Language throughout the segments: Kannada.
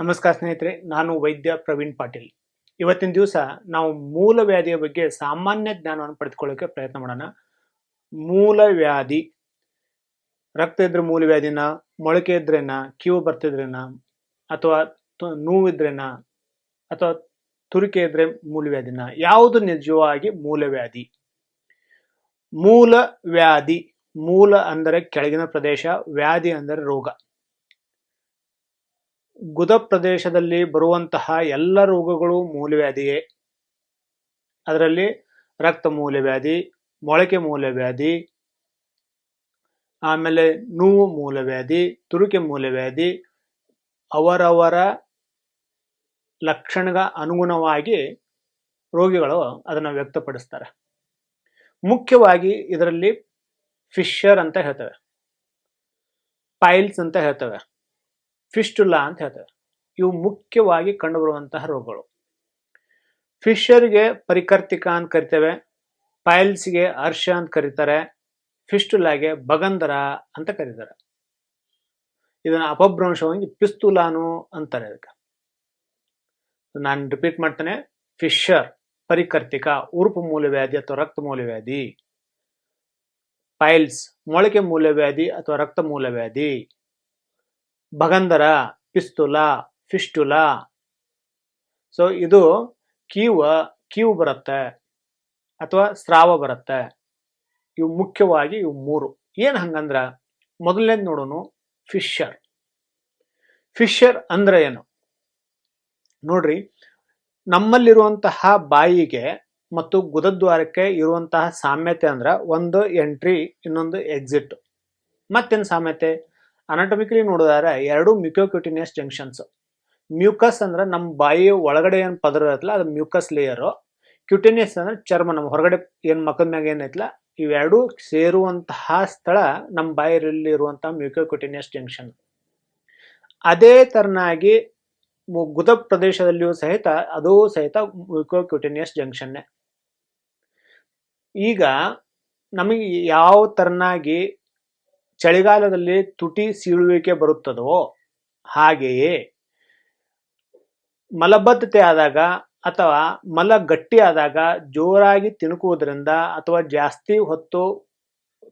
ನಮಸ್ಕಾರ ಸ್ನೇಹಿತರೆ, ನಾನು ವೈದ್ಯ ಪ್ರವೀಣ್ ಪಾಟೀಲ್. ಇವತ್ತಿನ ದಿವಸ ನಾವು ಮೂಲ ವ್ಯಾಧಿಯ ಬಗ್ಗೆ ಸಾಮಾನ್ಯ ಜ್ಞಾನವನ್ನು ಪಡೆದುಕೊಳ್ಳೋಕೆ ಪ್ರಯತ್ನ ಮಾಡೋಣ. ಮೂಲ ವ್ಯಾಧಿ. ರಕ್ತ ಇದ್ರೆ ಮೂಲ ವ್ಯಾಧಿನ, ಮೊಳಕೆ ಇದ್ರೇನ, ಕಿವು ಬರ್ತಿದ್ರೇನ, ಅಥವಾ ನೋವಿದ್ರೇನ ಅಥವಾ ತುರಿಕೆ ಇದ್ರೆ ಮೂಲ ವ್ಯಾಧಿನ. ಯಾವುದು ನಿಜವಾಗಿ ಮೂಲ ವ್ಯಾಧಿ? ಮೂಲ ವ್ಯಾಧಿ, ಮೂಲ ಅಂದರೆ ಕೆಳಗಿನ ಪ್ರದೇಶ, ವ್ಯಾಧಿ ಅಂದರೆ ರೋಗ. ಗುದ ಪ್ರದೇಶದಲ್ಲಿ ಬರುವಂತಹ ಎಲ್ಲ ರೋಗಗಳು ಮೂಲವ್ಯಾಧಿಯೇ. ಅದರಲ್ಲಿ ರಕ್ತ ಮೂಲವ್ಯಾಧಿ, ಮೊಳಕೆ ಮೂಲವ್ಯಾಧಿ, ಆಮೇಲೆ ನೋವು ಮೂಲವ್ಯಾಧಿ, ತುರುಕೆ ಮೂಲವ್ಯಾಧಿ, ಅವರವರ ಲಕ್ಷಣಗ ಅನುಗುಣವಾಗಿ ರೋಗಿಗಳು ಅದನ್ನು ವ್ಯಕ್ತಪಡಿಸ್ತಾರೆ. ಮುಖ್ಯವಾಗಿ ಇದರಲ್ಲಿ ಫಿಶರ್ ಅಂತ ಹೇಳ್ತವೆ. ಪೈಲ್ಸ್ ಅಂತ ಹೇಳ್ತೇವೆ. ಫಿಸ್ಟುಲಾ ಅಂತ ಹೇಳ್ತಾರೆ. ಇವು ಮುಖ್ಯವಾಗಿ ಕಂಡುಬರುವಂತಹ ರೋಗಗಳು. ಫಿಶರ್ಗೆ ಪರಿಕರ್ತಿಕ ಅಂತ ಕರಿತೇವೆ, ಪೈಲ್ಸ್ಗೆ ಅರ್ಷ ಅಂತ ಕರೀತಾರೆ, ಫಿಸ್ಟುಲಾಗೆ ಬಗಂದರ ಅಂತ ಕರೀತಾರೆ. ಇದನ್ನ ಅಪಭ್ರಂಶವಾಗಿ ಪಿಸ್ತುಲಾನು ಅಂತಾರೆ ಅದಕ್ಕೆ ನಾನು ರಿಪೀಟ್ ಮಾಡ್ತೇನೆ, ಫಿಶರ್, ಪರಿಕರ್ತಿಕ, ಉರುಪು ಮೂಲವ್ಯಾಧಿ ಅಥವಾ ರಕ್ತ ಮೂಲವ್ಯಾಧಿ, ಪೈಲ್ಸ್, ಮೊಳಕೆ ಮೂಲವ್ಯಾಧಿ ಅಥವಾ ರಕ್ತ ಮೂಲವ್ಯಾಧಿ. ಭಗಂಧರ ಪಿಸ್ತುಲ ಫಿಸ್ಟುಲ ಸೊ ಇದು ಕೀವ, ಕೀವು ಬರುತ್ತೆ ಅಥವಾ ಸ್ರಾವ ಬರುತ್ತೆ. ಇವು ಮುಖ್ಯವಾಗಿ ಇವು ಮೂರು. ಏನು ಹಂಗಂದ್ರೆ, ಮೊದಲನೇದು ನೋಡೋಣ ಫಿಶರ್ ಫಿಶರ್ ಅಂದ್ರೆ ಏನು? ನೋಡ್ರಿ, ನಮ್ಮಲ್ಲಿರುವಂತಹ ಬಾಯಿಗೆ ಮತ್ತು ಗುದದ್ವಾರಕ್ಕೆ ಇರುವಂತಹ ಸಾಮ್ಯತೆ ಅಂದ್ರೆ ಒಂದು ಎಂಟ್ರಿ, ಇನ್ನೊಂದು ಎಕ್ಸಿಟ್ ಮತ್ತೇನು ಸಾಮ್ಯತೆ? ಅನಾಟಮಿಕಲಿ ನೋಡಿದ್ರೆ ಎರಡು ಮ್ಯೂಕೋಕ್ಯೂಟಿನಿಯಸ್ ಜಂಕ್ಷನ್ಸ್ ಮ್ಯೂಕಸ್ ಅಂದ್ರೆ ನಮ್ಮ ಬಾಯಿ ಒಳಗಡೆ ಏನು ಪದರ ಇರತ್ತಲ್ಲ, ಅದು ಮ್ಯೂಕಸ್ ಲೇಯರು ಕ್ಯೂಟಿನಿಯಸ್ ಅಂದ್ರೆ ಚರ್ಮ ನಮ್ಮ ಹೊರಗಡೆ ಏನು ಮಕ್ಕದ ಮ್ಯಾಗ ಏನೈತಲ್ಲ ಇವೆರಡು ಸೇರುವಂತಹ ಸ್ಥಳ ನಮ್ಮ ಬಾಯಿಯಲ್ಲಿ ಇರುವಂತಹ ಮ್ಯೂಕೋಕ್ಯೂಟಿನಿಯಸ್ ಜಂಕ್ಷನ್ ಅದೇ ತರನಾಗಿ ಗುದ ಪ್ರದೇಶದಲ್ಲಿಯೂ ಸಹಿತ, ಅದು ಸಹಿತ ಮ್ಯೂಕೋಕ್ಯೂಟಿನಿಯಸ್ ಜಂಕ್ಷನ್ನೇ ಈಗ ನಮಗೆ ಯಾವ ತರನಾಗಿ ಚಳಿಗಾಲದಲ್ಲಿ ತುಟಿ ಸೀಳುವಿಕೆ ಬರುತ್ತದೋ ಹಾಗೆಯೇ ಮಲಬದ್ಧತೆ ಆದಾಗ ಅಥವಾ ಮಲ ಗಟ್ಟಿ ಆದಾಗ ಜೋರಾಗಿ ತಿಣುಕುವುದರಿಂದ ಅಥವಾ ಜಾಸ್ತಿ ಹೊತ್ತು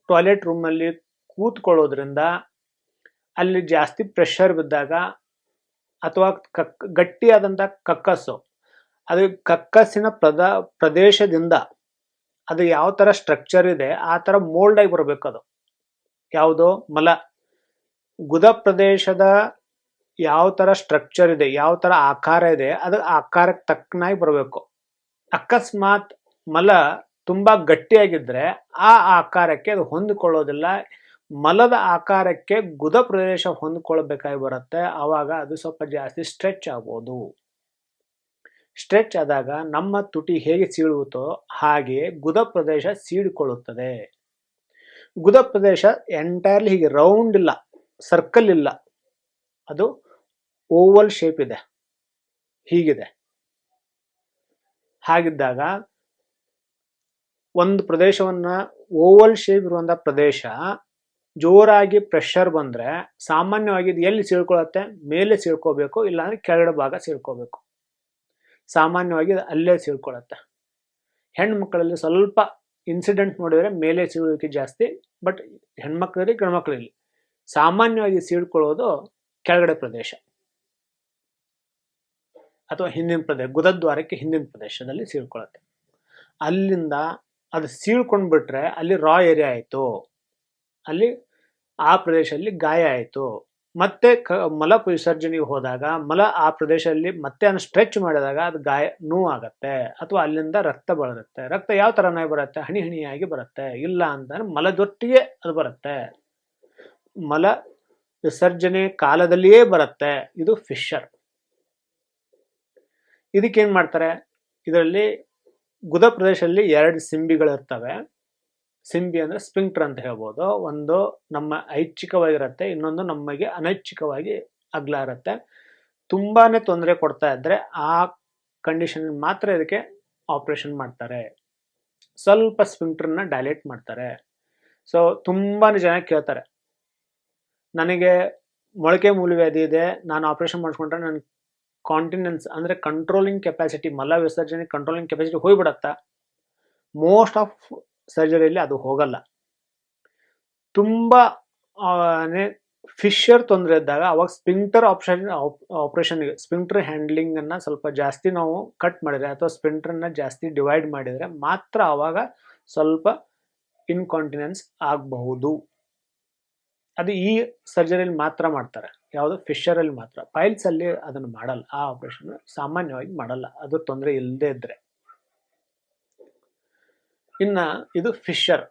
ಟಾಯ್ಲೆಟ್ ರೂಮ್ನಲ್ಲಿ ಕೂತ್ಕೊಳ್ಳೋದ್ರಿಂದ ಅಲ್ಲಿ ಜಾಸ್ತಿ ಪ್ರೆಷರ್ ಬಿದ್ದಾಗ ಅಥವಾ ಕಕ್ ಗಟ್ಟಿಯಾದಂಥ ಕಕ್ಕಸ್ಸು ಅದು ಕಕ್ಕಸ್ಸಿನ ಪ್ರದ, ಪ್ರದೇಶದಿಂದ ಅದು ಯಾವ ಥರ ಸ್ಟ್ರಕ್ಚರ್ ಇದೆ ಆ ಥರ ಮೋಲ್ಡ್ ಆಗಿ ಬರಬೇಕು ಅದು ಯಾವುದು ಮಲ. ಗುದ ಪ್ರದೇಶದ ಯಾವ ಥರ ಸ್ಟ್ರಕ್ಚರ್ ಇದೆ, ಯಾವ ಥರ ಆಕಾರ ಇದೆ, ಅದು ಆಕಾರಕ್ಕೆ ತಕ್ಕನಾಗಿ ಬರಬೇಕು. ಅಕಸ್ಮಾತ್ ಮಲ ತುಂಬಾ ಗಟ್ಟಿಯಾಗಿದ್ರೆ ಆ ಆಕಾರಕ್ಕೆ ಅದು ಹೊಂದಿಕೊಳ್ಳೋದಿಲ್ಲ. ಮಲದ ಆಕಾರಕ್ಕೆ ಗುದ ಪ್ರದೇಶ ಹೊಂದ್ಕೊಳ್ಬೇಕಾಗಿ ಬರುತ್ತೆ. ಆವಾಗ ಅದು ಸ್ವಲ್ಪ ಜಾಸ್ತಿ ಸ್ಟ್ರೆಚ್ ಆಗ್ಬೋದು. ಸ್ಟ್ರೆಚ್ ಆದಾಗ ನಮ್ಮ ತುಟಿ ಹೇಗೆ ಸೀಳುತ್ತೋ ಹಾಗೆ ಗುದ ಪ್ರದೇಶ ಸೀಳಿಕೊಳ್ಳುತ್ತದೆ. ಗುದ ಪ್ರದೇಶ ಎಂಟೈರ್ಲಿ ಹೀಗೆ ರೌಂಡ್ ಇಲ್ಲ ಸರ್ಕಲ್ ಇಲ್ಲ. ಅದು ಓವಲ್ ಶೇಪ್ ಇದೆ. ಹೀಗಿದೆ. ಹಾಗಿದ್ದಾಗ ಒಂದು ಪ್ರದೇಶವನ್ನ ಓವಲ್ ಶೇಪ್ ಇರುವಂತಹ ಪ್ರದೇಶ ಜೋರಾಗಿ ಪ್ರೆಷರ್ ಬಂದ್ರೆ ಸಾಮಾನ್ಯವಾಗಿ ಇದು ಎಲ್ಲಿ ಸೇಳ್ಕೊಳತ್ತೆ ಮೇಲೆ ಸೀಳ್ಕೋಬೇಕು, ಇಲ್ಲಾಂದ್ರೆ ಕೆಳಗಡೆ ಭಾಗ ಸೀಳ್ಕೋಬೇಕು. ಸಾಮಾನ್ಯವಾಗಿ ಅಲ್ಲೇ ಹೆಣ್ಣು ಹೆಣ್ಮಕ್ಳಲ್ಲಿ ಸ್ವಲ್ಪ ಇನ್ಸಿಡೆಂಟ್ ನೋಡಿದರೆ ಮೇಲೆ ಸೀಳುವಿಕೆ ಜಾಸ್ತಿ ಬಟ್ ಹೆಣ್ಮಕ್ಳಲ್ಲಿ ಗಂಡ್ಮಕ್ಳಲ್ಲಿ ಸಾಮಾನ್ಯವಾಗಿ ಸೀಳ್ಕೊಳ್ಳೋದು ಕೆಳಗಡೆ ಪ್ರದೇಶ. ಅಥವಾ ಹಿಂದಿನ ಪ್ರದೇಶ ಗುದದ್ವಾರಕ್ಕೆ ಹಿಂದಿನ ಪ್ರದೇಶದಲ್ಲಿ ಸೀಳ್ಕೊಳ್ಳುತ್ತೆ. ಅಲ್ಲಿಂದ ಅದು ಸೀಳ್ಕೊಂಡು ಬಿಟ್ರೆ ಅಲ್ಲಿ ರಾ ಏರಿಯಾ ಆಯಿತು. ಅಲ್ಲಿ ಆ ಪ್ರದೇಶದಲ್ಲಿ ಗಾಯ ಆಯಿತು. ಮತ್ತೆ ಕ, ಮಲ ವಿಸರ್ಜನೆಗೆ ಹೋದಾಗ, ಮಲ ಆ ಪ್ರದೇಶದಲ್ಲಿ ಮತ್ತೆ ಅದನ್ನು ಸ್ಟ್ರೆಚ್ ಮಾಡಿದಾಗ ಅದು ಗಾಯ, ನೋವಾಗತ್ತೆ. ಅಥವಾ ಅಲ್ಲಿಂದ ರಕ್ತ ಬರುತ್ತೆ. ರಕ್ತ ಯಾವ ಥರನಾಗಿ ಬರುತ್ತೆ? ಹನಿ ಹಣಿಯಾಗಿ ಬರುತ್ತೆ. ಇಲ್ಲ ಅಂತಂದ್ರೆ ಮಲದೊಟ್ಟಿಗೆ ಅದು ಬರುತ್ತೆ. ಮಲ ವಿಸರ್ಜನೆ ಕಾಲದಲ್ಲಿಯೇ ಬರುತ್ತೆ. ಇದು ಫಿಶರ್. ಇದಕ್ಕೇನು ಮಾಡ್ತಾರೆ? ಇದರಲ್ಲಿ ಗುದ ಪ್ರದೇಶದಲ್ಲಿ ಎರಡು ಸಿಂಬಿಗಳಿರ್ತವೆ. ಸಿಂಬಿ ಅಂದರೆ ಸ್ಪಿಂಕ್ಟರ್ ಅಂತ ಹೇಳ್ಬೋದು. ಒಂದು ನಮ್ಮ ಐಚ್ಛಿಕವಾಗಿರುತ್ತೆ, ಇನ್ನೊಂದು ನಮಗೆ ಅನೈಚ್ಛಿಕವಾಗಿ ಅಗ್ಲ ಇರುತ್ತೆ ತುಂಬಾನೇ ತೊಂದರೆ ಕೊಡ್ತಾ ಇದ್ರೆ ಆ ಕಂಡೀಷನ್ ಮಾತ್ರ ಇದಕ್ಕೆ ಆಪರೇಷನ್ ಮಾಡ್ತಾರೆ. ಸ್ವಲ್ಪ ಸ್ಪಿಂಕ್ಟರ್ನ ಡೈಲೇಟ್ ಮಾಡ್ತಾರೆ. ಸೊ ತುಂಬಾನೇ ಜನ ಕೇಳ್ತಾರೆ, ನನಗೆ ಮೊಳಕೆ ಮೂಲವ್ಯಾಧಿ ಇದೆ, ನಾನು ಆಪರೇಷನ್ ಮಾಡಿಸ್ಕೊಂಡ್ರೆ ನನ್ನ ಕಾಂಟಿನೆನ್ಸ್ ಅಂದರೆ ಕಂಟ್ರೋಲಿಂಗ್ ಕೆಪಾಸಿಟಿ ಮಲ ವಿಸರ್ಜನೆ ಕಂಟ್ರೋಲಿಂಗ್ ಕೆಪಾಸಿಟಿ ಹೋಗ್ಬಿಡತ್ತಾ? ಮೋಸ್ಟ್ ಆಫ್ ಸರ್ಜರಿಯಲ್ಲಿ ಅದು ಹೋಗಲ್ಲ. ತುಂಬ ಫಿಶರ್ ತೊಂದರೆ ಇದ್ದಾಗ ಅವಾಗ sphincter option operation sphincter handling ಅನ್ನ ಸ್ವಲ್ಪ ಜಾಸ್ತಿ ನಾವು ಕಟ್ ಮಾಡಿದ್ರೆ ಅಥವಾ ಸ್ಪಿಂಕ್ಟರ್ನ ಜಾಸ್ತಿ ಡಿವೈಡ್ ಮಾಡಿದರೆ ಮಾತ್ರ ಅವಾಗ ಸ್ವಲ್ಪ ಇನ್ಕಾಂಟಿನೆನ್ಸ್ ಆಗಬಹುದು. ಅದು ಈ ಸರ್ಜರಿಯಲ್ಲಿ ಮಾತ್ರ ಮಾಡ್ತಾರೆ. ಯಾವುದು ಫಿಶರಲ್ಲಿ ಮಾತ್ರ. ಪೈಲ್ಸ್ ಅಲ್ಲಿ ಅದನ್ನು ಮಾಡಲ್ಲ. ಆ ಆಪರೇಷನ್ ಸಾಮಾನ್ಯವಾಗಿ ಮಾಡಲ್ಲ. ಅದು ತೊಂದರೆ ಇಲ್ಲದೆ ಇದ್ರೆ. ಇನ್ನ ಇದು ಫಿಶರ್,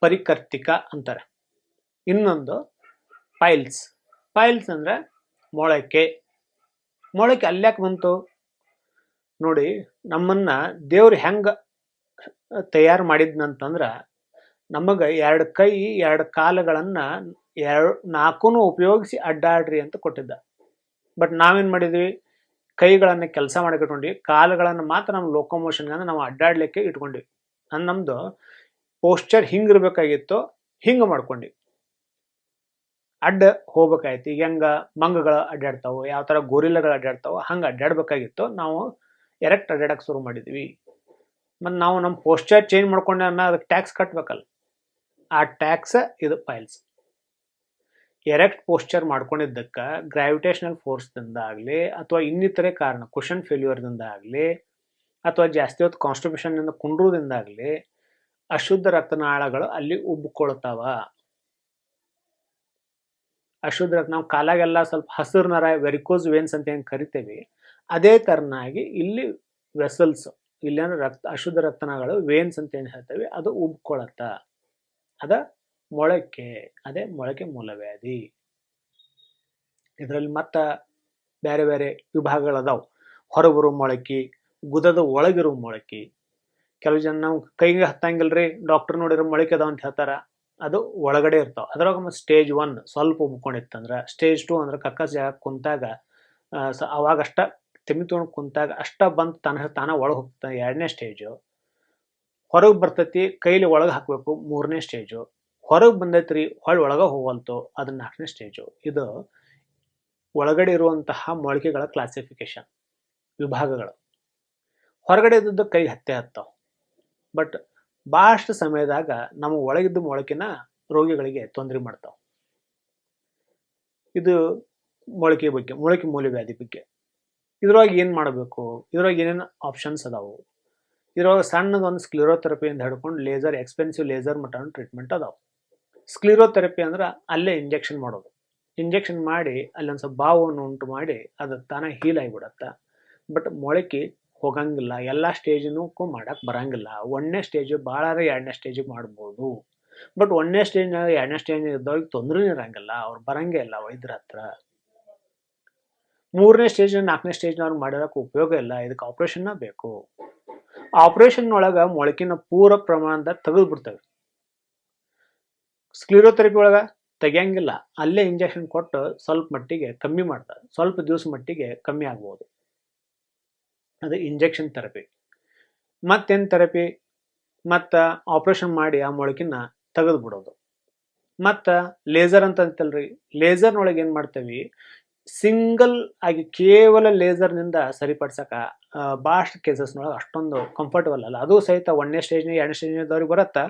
ಪರಿಕರ್ತಿಕ ಅಂತಾರೆ. ಇನ್ನೊಂದು ಪೈಲ್ಸ್. ಪೈಲ್ಸ್ ಅಂದ್ರೆ ಮೊಳಕೆ. ಮೊಳಕೆ ಅಲ್ಯಾಕೆ ಬಂತು? ನೋಡಿ, ನಮ್ಮನ್ನ ದೇವ್ರು ಹೆಂಗೆ ತಯಾರು ಮಾಡಿದ್ನಂತಂದ್ರೆ, ನಮಗೆ ಎರಡು ಕೈ, ಎರಡು ಕಾಲುಗಳನ್ನು ಎರಡು ನಾಲ್ಕೂ ಉಪಯೋಗಿಸಿ ಅಡ್ಡಾಡ್ರಿ ಅಂತ ಕೊಟ್ಟಿದ್ದ. ಬಟ್ ನಾವೇನು ಮಾಡಿದ್ವಿ? ಕೈಗಳನ್ನು ಕೆಲಸ ಮಾಡಿಕೊಂಡ್ವಿ ಕಾಲುಗಳನ್ನು ಮಾತ್ರ ನಮ್ಮ ಲೋಕೋಮೋಷನ್ ಅಂದ್ರೆ ನಾವು ಅಡ್ಡಾಡ್ಲಿಕ್ಕೆ ಇಟ್ಕೊಂಡ್ವಿ. ನನ್ ನಮ್ದು ಪೋಸ್ಚರ್ ಹಿಂಗಿರ್ಬೇಕಾಗಿತ್ತು ಹಿಂಗೆ ಮಾಡ್ಕೊಂಡು. ಅಡ್ಡ ಹೋಗ್ಬೇಕಾಯ್ತು. ಈಗ ಹೆಂಗೆ ಮಂಗಗಳು ಅಡ್ಡಾಡ್ತಾವೆ, ಯಾವ ಥರ ಗೋರಿಲ್ಲಗಳು ಅಡ್ಡಾಡ್ತಾವೆ, ಹಂಗೆ ಅಡ್ಡಾಡ್ಬೇಕಾಗಿತ್ತು ನಾವು ಎರೆಕ್ಟ್ ಅಡ್ಡಾಡಕ್ಕೆ ಶುರು ಮಾಡಿದ್ವಿ. ಮತ್ತು ನಾವು ನಮ್ಮ ಪೋಸ್ಚರ್ ಚೇಂಜ್ ಮಾಡ್ಕೊಂಡೆ ಆಮೇಲೆ ಅದಕ್ಕೆ ಟ್ಯಾಕ್ಸ್ ಕಟ್ಬೇಕಲ್ಲ. ಆ ಟ್ಯಾಕ್ಸ್ ಇದು ಫೈಲ್ಸ್ ಎರೆಕ್ಟ್ ಪೋಸ್ಚರ್ ಮಾಡ್ಕೊಂಡಿದ್ದಕ್ಕೆ ಗ್ರಾವಿಟೇಷನಲ್ ಫೋರ್ಸ್ದಿಂದ ಆಗಲಿ ಅಥವಾ ಇನ್ನಿತರೆ ಕಾರಣ ಕುಷನ್ ಫೇಲ್ಯೂರ್ದಿಂದ ಆಗಲಿ ಅಥವಾ ಜಾಸ್ತಿ ಹೊತ್ತು ಕಾನ್ಸ್ಟಿಪೇಷನ್ನಿಂದ ಕುಂಡ್ರೋದ್ರಿಂದ ಆಗಲಿ ಅಶುದ್ಧ ರಕ್ತನಾಳಗಳು ಅಲ್ಲಿ ಉಬ್ಬಿಕೊಳ್ತಾವ ಅಶುದ್ಧ ರಕ್ತ, ನಾವು ಕಾಲಾಗೆಲ್ಲ ಸ್ವಲ್ಪ ಹಸಿರು ನರ ವೆರಿಕೋಸ್ ವೇನ್ಸ್ ಅಂತ ಏನು ಕರಿತೇವೆ, ಅದೇ ತರನಾಗಿ ಇಲ್ಲಿ ವೆಸಲ್ಸ್ ಇಲ್ಲಿ ಅಂದ್ರೆ ರಕ್ತ, ಅಶುದ್ಧ ರಕ್ತನಾಳಗಳು ವೇನ್ಸ್ ಅಂತ ಏನು ಹೇಳ್ತೇವೆ, ಅದು ಉಬ್ಕೊಳತ್ತ. ಅದ ಮೊಳಕೆ, ಅದೇ ಮೊಳಕೆ ಮೂಲವ್ಯಾಧಿ. ಇದರಲ್ಲಿ ಮತ್ತ ಬೇರೆ ಬೇರೆ ವಿಭಾಗಗಳದಾವು. ಹೊರಬರು ಮೊಳಕೆ ಗುದದ ಒಳಗಿರೋ ಮೊಳಕೆ. ಕೆಲವು ಜನ ನಾವು ಕೈಗೆ ಹತ್ತಂಗಿಲ್ರಿ ಡಾಕ್ಟರ್ ನೋಡಿರೋ ಮೊಳಕೆ ಅದಾವ ಅಂತ ಹೇಳ್ತಾರ. ಅದು ಒಳಗಡೆ ಇರ್ತಾವ. ಅದ್ರಾಗ ಸ್ಟೇಜ್ ಒನ್ ಸ್ವಲ್ಪ ಉಮ್ಕೊಂಡಿತ್ತಂದ್ರೆ ಸ್ಟೇಜ್ ಟು ಅಂದ್ರೆ ಕಕ್ಕಸ ಜಾಗ ಕುಂತಾಗ ಅವಾಗ ಅಷ್ಟ ತೆಮಿ ತೊಗೊಂಡು ಕುಂತಾಗ ಅಷ್ಟ ಬಂದು ತನ್ನ ತಾನ ಒಳಗೆ ಹೋಗ್ತಾನೆ ಎರಡನೇ ಸ್ಟೇಜು ಹೊರಗೆ ಬರ್ತೈತಿ, ಕೈಲಿ ಒಳಗೆ ಹಾಕಬೇಕು ಮೂರನೇ ಸ್ಟೇಜು ಹೊರಗೆ ಬಂದೈತ್ರಿ, ಹೊಳ್ ಒಳಗೆ ಹೋಗಲ್ತು, ಅದು ನಾಲ್ಕನೇ ಸ್ಟೇಜು ಇದು ಒಳಗಡೆ ಇರುವಂತಹ ಮೊಳಕೆಗಳ ಕ್ಲಾಸಿಫಿಕೇಶನ್ ವಿಭಾಗಗಳು. ಹೊರಗಡೆ ಇದ್ದದ್ದು ಕೈಗೆ ಹತ್ತೆ ಹತ್ತಾವ. ಬಟ್ ಭಾಳಷ್ಟು ಸಮಯದಾಗ ನಮ್ಮ ಒಳಗಿದ್ದ ಮೊಳಕಿನ ರೋಗಿಗಳಿಗೆ ತೊಂದರೆ ಮಾಡ್ತಾವೆ. ಇದು ಮೊಳಕೆ ಬಗ್ಗೆ, ಮೊಳಕೆ ಮೂಲವ್ಯಾಧಿ ಬಗ್ಗೆ. ಇದ್ರೊಳಗೆ ಏನು ಮಾಡಬೇಕು? ಇದ್ರೊಳಗೆ ಏನೇನು ಆಪ್ಷನ್ಸ್ ಅದಾವು? ಇದ್ರೊಳಗೆ ಸಣ್ಣದೊಂದು ಸ್ಕ್ಲಿರೋಥೆರಪಿಯಿಂದ ಹಿಡ್ಕೊಂಡು ಲೇಸರ್ ಎಕ್ಸ್ಪೆನ್ಸಿವ್ ಲೇಸರ್ ಮಟನ್ ಟ್ರೀಟ್ಮೆಂಟ್ ಅದಾವೆ. ಸ್ಕ್ಲಿರೋಥೆರಪಿ ಅಂದ್ರೆ ಅಲ್ಲೇ ಇಂಜೆಕ್ಷನ್ ಮಾಡೋದು. ಇಂಜೆಕ್ಷನ್ ಮಾಡಿ ಅಲ್ಲೊಂದು ಸ್ವಲ್ಪ ಬಾವನ್ನು ಉಂಟು ಮಾಡಿ ಅದು ತಾನೇ ಹೀಲ್ ಆಗಿಬಿಡತ್ತೆ. ಬಟ್ ಮೊಳಕೆ ಹೋಗಂಗಿಲ್ಲ. ಎಲ್ಲ ಸ್ಟೇಜಿನಕ್ಕೂ ಮಾಡಕ್ ಬರಂಗಿಲ್ಲ. ಒಂದನೇ ಸ್ಟೇಜ್ ಭಾಳ ಎರಡನೇ ಸ್ಟೇಜಿಗೆ ಮಾಡ್ಬೋದು. ಬಟ್ ಒಂದನೇ ಸ್ಟೇಜ್ನಾಗ ಎರಡನೇ ಸ್ಟೇಜ್ ಇದ್ದವ್ರಿಗೆ ತೊಂದರೆ ಇರಂಗಿಲ್ಲ. ಅವ್ರು ಬರಂಗೇ ಇಲ್ಲ ವೈದ್ಯರ ಹತ್ರ. ಮೂರನೇ ಸ್ಟೇಜ್ ನಾಲ್ಕನೇ ಸ್ಟೇಜ್ನವ್ರು ಮಾಡಿರೋಕೆ ಉಪಯೋಗ ಇಲ್ಲ. ಇದಕ್ಕೆ ಆಪ್ರೇಷನ್ನ ಬೇಕು. ಆಪರೇಷನ್ ಒಳಗ ಮೊಳಕಿನ ಪೂರ ಪ್ರಮಾಣದಾಗ ತೆಗೆದು ಬಿಡ್ತವೆ ಸ್ಕ್ಲಿರೋಥೆರಪಿ ಒಳಗ ತೆಗಿಯಂಗಿಲ್ಲ. ಅಲ್ಲೇ ಇಂಜೆಕ್ಷನ್ ಕೊಟ್ಟು ಸ್ವಲ್ಪ ಮಟ್ಟಿಗೆ ಕಮ್ಮಿ ಮಾಡ್ತಾರೆ. ಸ್ವಲ್ಪ ದಿವಸ ಮಟ್ಟಿಗೆ ಕಮ್ಮಿ ಆಗ್ಬೋದು. ಅದು ಇಂಜೆಕ್ಷನ್ ಥೆರಪಿ ಮತ್ತೇನು ಥೆರಪಿ ಮತ್ತು ಆಪ್ರೇಷನ್ ಮಾಡಿ ಆ ಮೊಳಕಿನ ತೆಗೆದು ಬಿಡೋದು ಮತ್ತು ಲೇಸರ್ ಅಂತ ಅಂತಲ್ರಿ ಲೇಸರ್ನೊಳಗೆ ಏನು ಮಾಡ್ತೀವಿ? ಸಿಂಗಲ್ ಆಗಿ ಕೇವಲ ಲೇಸರ್ನಿಂದ ಸರಿಪಡ್ಸೋಕೆ ಭಾಳಷ್ಟು ಕೇಸಸ್ನೊಳಗೆ ಅಷ್ಟೊಂದು ಕಂಫರ್ಟಬಲ್ ಅಲ್ಲ. ಅದು ಸಹಿತ ಒಂದನೇ ಸ್ಟೇಜ್ನ ಎರಡನೇ ಸ್ಟೇಜ್ನದವ್ರಿಗೆ ಬರುತ್ತೆ.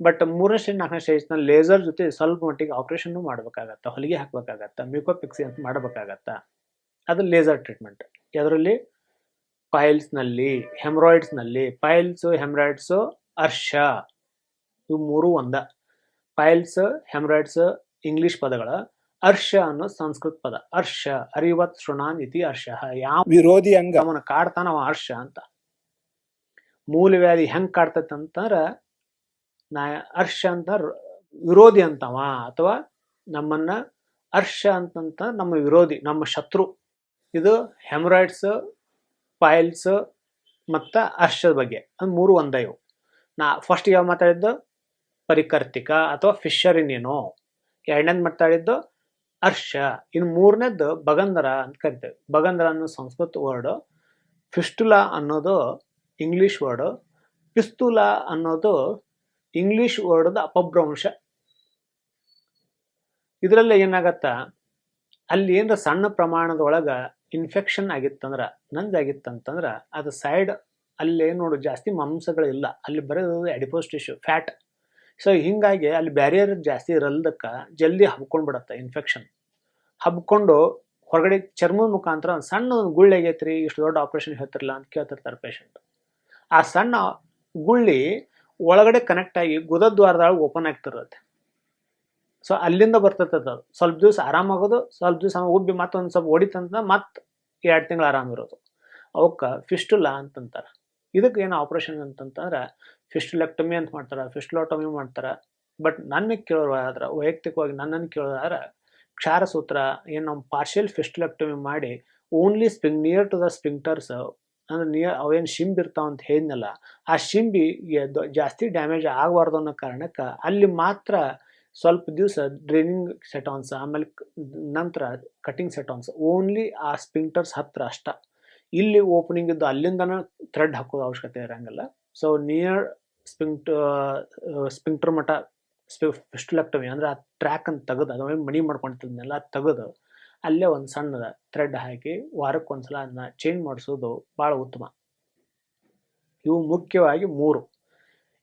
ಬಟ್ ಮೂರನೇ ಸ್ಟೇಜ್ ನಾಲ್ಕನೇ ಸ್ಟೇಜ್ನ ಲೇಸರ್ ಜೊತೆ ಸ್ವಲ್ಪ ಮಟ್ಟಿಗೆ ಆಪ್ರೇಷನ್ನು ಮಾಡಬೇಕಾಗತ್ತೆ, ಹೊಲಿಗೆ ಹಾಕಬೇಕಾಗತ್ತೆ ಮ್ಯೂಕೋಪಿಕ್ಸಿ ಅಂತ ಮಾಡಬೇಕಾಗತ್ತೆ. ಅದು ಲೇಸರ್ ಟ್ರೀಟ್ಮೆಂಟ್ ಅದರಲ್ಲಿ ಪೈಲ್ಸ್ನಲ್ಲಿ ಹೆಮ್ರಾಯ್ಡ್ಸ್ನಲ್ಲಿ ಪೈಲ್ಸ್ ಹೆಮ್ರಾಯ್ಡ್ಸ್ ಅರ್ಷ ಇವು ಮೂರು ಒಂದ. ಪೈಲ್ಸ್ ಹೆಮ್ರಾಯ್ಡ್ಸ್ ಇಂಗ್ಲಿಷ್ ಪದಗಳ. ಅರ್ಷ ಅನ್ನೋ ಸಂಸ್ಕೃತ ಪದ. ಅರ್ಷ ಅರಿವತ್ ಶೃಣಾನ್ ಇತಿ ಅರ್ಷ ಯಾವ ವಿರೋಧಿ ಅಂಗ. ಅವನ ಕಾಡ್ತಾನ ಅರ್ಷ ಅಂತ. ಅಂತ ಮೂಲವ್ಯಾಧಿ ಹೆಂಗ್ ಕಾಡ್ತೈತೆ ಅಂತಂದ್ರ ನಾ ಅರ್ಷ ಅಂತ ವಿರೋಧಿ ಅಂತವ ಅಥವಾ ನಮ್ಮನ್ನ ಅರ್ಷ ಅಂತಂತ ನಮ್ಮ ವಿರೋಧಿ ನಮ್ಮ ಶತ್ರು. ಇದು ಹೆಮರಾಯ್ಡ್ಸ್ ಪೈಲ್ಸ್ ಮತ್ತು ಅರ್ಷದ ಬಗ್ಗೆ. ಅಂದ್ರೆ ಮೂರು ಒಂದೇ ಇವು. ನಾ ಫಸ್ಟ್ ಯಾವ ಮಾತಾಡಿದ್ದು? ಪರಿಕರ್ತಿಕ ಅಥವಾ ಫಿಶರ್ ಇನ್ನೇನೋ. ಎರಡನೇದು ಮಾತಾಡಿದ್ದು ಅರ್ಷ. ಇನ್ನು ಮೂರನೇದ್ದು ಬಗಂದರ ಅಂತ ಕರಿತೇವೆ. ಬಗಂದರ ಅನ್ನೋ ಸಂಸ್ಕೃತ ವರ್ಡ್ ಫಿಸ್ಟುಲಾ ಅನ್ನೋದು ಇಂಗ್ಲಿಷ್ ವರ್ಡ್ ಪಿಸ್ತುಲಾ ಅನ್ನೋದು ಇಂಗ್ಲಿಷ್ ವರ್ಡ್ದ ಅಪಭ್ರಂಶ. ಇದರಲ್ಲಿ ಏನಾಗತ್ತ? ಅಲ್ಲಿ ಏನರ ಸಣ್ಣ ಪ್ರಮಾಣದೊಳಗ ಇನ್ಫೆಕ್ಷನ್ ಆಗಿತ್ತಂದ್ರೆ ನಂದಾಗಿತ್ತಂತಂದ್ರೆ ಅದು ಸೈಡ್ ಅಲ್ಲಿ ನೋಡು ಜಾಸ್ತಿ ಮಾಂಸಗಳಿಲ್ಲ. ಅಲ್ಲಿ ಬರೋದು ಎಡಿಪೋಸ್ ಟಿಶ್ಯೂ ಫ್ಯಾಟ್ ಸೊ ಹಿಂಗಾಗಿ ಅಲ್ಲಿ ಬ್ಯಾರಿಯರ್ ಜಾಸ್ತಿ ಇರಲ್ದಕ್ಕೆ ಜಲ್ದಿ ಹಬ್ಕೊಂಡ್ಬಿಡತ್ತೆ ಇನ್ಫೆಕ್ಷನ್ ಹಬ್ಕೊಂಡು ಹೊರಗಡೆ ಚರ್ಮದ ಮುಖಾಂತರ ಒಂದು ಸಣ್ಣ ಒಂದು ಗುಳ್ಳಿ ಆಗೈತ್ರಿ, ಇಷ್ಟು ದೊಡ್ಡ ಆಪರೇಷನ್ ಹೇಳ್ತಿರಲ್ಲ ಅಂತ ಕೇಳ್ತಿರ್ತಾರೆ ಪೇಷಂಟ್ ಆ ಸಣ್ಣ ಗುಳ್ಳಿ ಒಳಗಡೆ ಕನೆಕ್ಟ್ ಆಗಿ ಗುದದ್ವಾರದೊಳಗೆ ಓಪನ್ ಆಗ್ತಿರತ್ತೆ. ಸೊ ಅಲ್ಲಿಂದ ಬರ್ತೈತೆ ಅದು. ಸ್ವಲ್ಪ ದಿವಸ ಆರಾಮಾಗೋದು ಸ್ವಲ್ಪ ದಿವಸ ಉಬ್ಬಿ ಮತ್ತೊಂದು ಸ್ವಲ್ಪ ಹೊಡಿತಂತ ಮತ್ತೆ ಎರಡು ತಿಂಗಳು ಆರಾಮಿರೋದು ಅವಕ್ಕೆ ಫಿಸ್ಟುಲಾ ಅಂತಂತಾರೆ. ಇದಕ್ಕೆ ಏನು ಆಪ್ರೇಷನ್ ಅಂತಂತಂದ್ರೆ ಫಿಸ್ಟುಲೆಕ್ಟಮಿ ಅಂತ ಮಾಡ್ತಾರೆ, ಫಿಸ್ಟುಲೋಟಮಿ ಮಾಡ್ತಾರೆ. ಬಟ್ ನನಗೆ ಕೇಳೋದಾದ್ರೆ ವೈಯಕ್ತಿಕವಾಗಿ ನನ್ನನ್ನು ಕೇಳೋದಾದ್ರೆ ಕ್ಷಾರ ಸೂತ್ರ ಏನು ನಮ್ಮ ಪಾರ್ಷಿಯಲ್ ಫಿಸ್ಟುಲೆಕ್ಟಮಿ ಮಾಡಿ only sparing near to the sphincters ಅಂದ್ರೆ ನಿಯರ್ ಅವೇನು ಶಿಂಬ್ ಇರ್ತಾವ ಅಂತ ಹೇಳಿದ್ನಲ್ಲ, ಆ ಶಿಂಬಿ ಜಾಸ್ತಿ ಡ್ಯಾಮೇಜ್ ಆಗಬಾರ್ದು ಅನ್ನೋ ಕಾರಣಕ್ಕೆ ಅಲ್ಲಿ ಮಾತ್ರ ಸ್ವಲ್ಪ ದಿವಸ ಡ್ರೈನಿಂಗ್ ಸೆಟಾನ್ಸ್ ಆಮೇಲೆ ನಂತರ ಕಟಿಂಗ್ ಸೆಟಾನ್ಸ್ ಓನ್ಲಿ ಆ ಸ್ಪಿಂಕ್ಟರ್ಸ್ ಹತ್ತಿರ ಅಷ್ಟ. ಇಲ್ಲಿ ಓಪನಿಂಗ್ ಇದ್ದು ಅಲ್ಲಿಂದನ ಥ್ರೆಡ್ ಹಾಕೋದು ಅವಶ್ಯಕತೆ ಇರೋಂಗಿಲ್ಲ. ಸೊ ನಿಯರ್ ಸ್ಪಿಂಕ್ಟ್ ಸ್ಪಿಂಕ್ಟರ್ ಮಟ ಫಿಸ್ಟುಲೆಕ್ಟಮಿ ಅಂದ್ರೆ ಆ ಟ್ರ್ಯಾಕ್ ಅಂತ ತೆಗೆದು, ಅದೇ ಮಣಿ ಮಾಡ್ಕೊಂತಿದ್ನೆಲ್ಲ ತೆಗೆದು, ಅಲ್ಲೇ ಒಂದು ಸಣ್ಣದ ಥ್ರೆಡ್ ಹಾಕಿ ವಾರಕ್ಕೆ ಒಂದ್ಸಲ ಅದನ್ನ ಚೇಂಜ್ ಮಾಡಿಸೋದು ಭಾಳ ಉತ್ತಮ. ಇವು ಮುಖ್ಯವಾಗಿ ಮೂರು.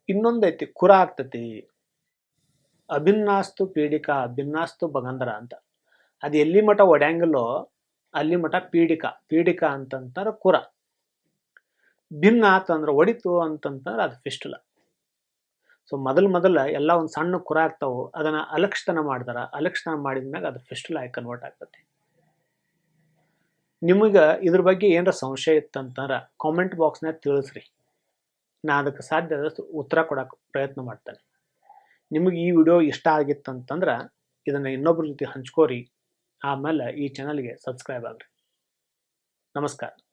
ಇನ್ನೊಂದೈತಿ, ಕುರ ಆಗ್ತತಿ ಅಭಿನ್ನಾಸ್ತು ಪೀಡಿಕ, ಅಭಿನ್ನಾಸ್ತು ಭಗಂಧರ ಅಂತ. ಅದು ಎಲ್ಲಿ ಮಠ ಒಡ್ಯಾಂಗಲ್ಲೋ ಅಲ್ಲಿ ಮಠ ಪೀಡಿಕ ಪೀಡಿಕ ಅಂತಂತಾರೆ ಕುರ. ಭಿನ್ನ ಆತಂದ್ರೆ ಒಡಿತು ಅಂತಂತಂದ್ರೆ ಅದು ಫಿಸ್ಟುಲ ಸೊ ಮೊದಲು ಮೊದಲ ಎಲ್ಲ ಒಂದು ಸಣ್ಣ ಕುರ ಆಗ್ತಾವು, ಅದನ್ನ ಅಲಕ್ಷತನ ಮಾಡ್ತಾರ. ಅಲಕ್ಷತನ ಮಾಡಿದ್ಮ್ಯಾಗ ಅದು ಫಿಸ್ಟುಲ ಆಗಿ ಕನ್ವರ್ಟ್ ಆಗ್ತತಿ. ನಿಮಗೆ ಇದ್ರ ಬಗ್ಗೆ ಏನರ ಸಂಶಯ ಇತ್ತಂತಂದ್ರೆ ಕಾಮೆಂಟ್ ಬಾಕ್ಸ್ನಾಗ ತಿಳಿಸ್ರಿ. ನಾ ಅದಕ್ಕೆ ಸಾಧ್ಯ ಆದಷ್ಟು ಉತ್ತರ ಕೊಡಕ್ಕೆ ಪ್ರಯತ್ನ ಮಾಡ್ತೇನೆ. ನಿಮಗೆ ಈ ವಿಡಿಯೋ ಇಷ್ಟ ಆಗಿತ್ತಂತಂದ್ರೆ ಇದನ್ನು ಇನ್ನೊಬ್ಬರ ಜೊತೆ ಹಂಚ್ಕೋರಿ. ಆಮೇಲೆ ಈ ಚಾನಲ್ಗೆ ಸಬ್ಸ್ಕ್ರೈಬ್ ಆಗ್ರಿ. ನಮಸ್ಕಾರ.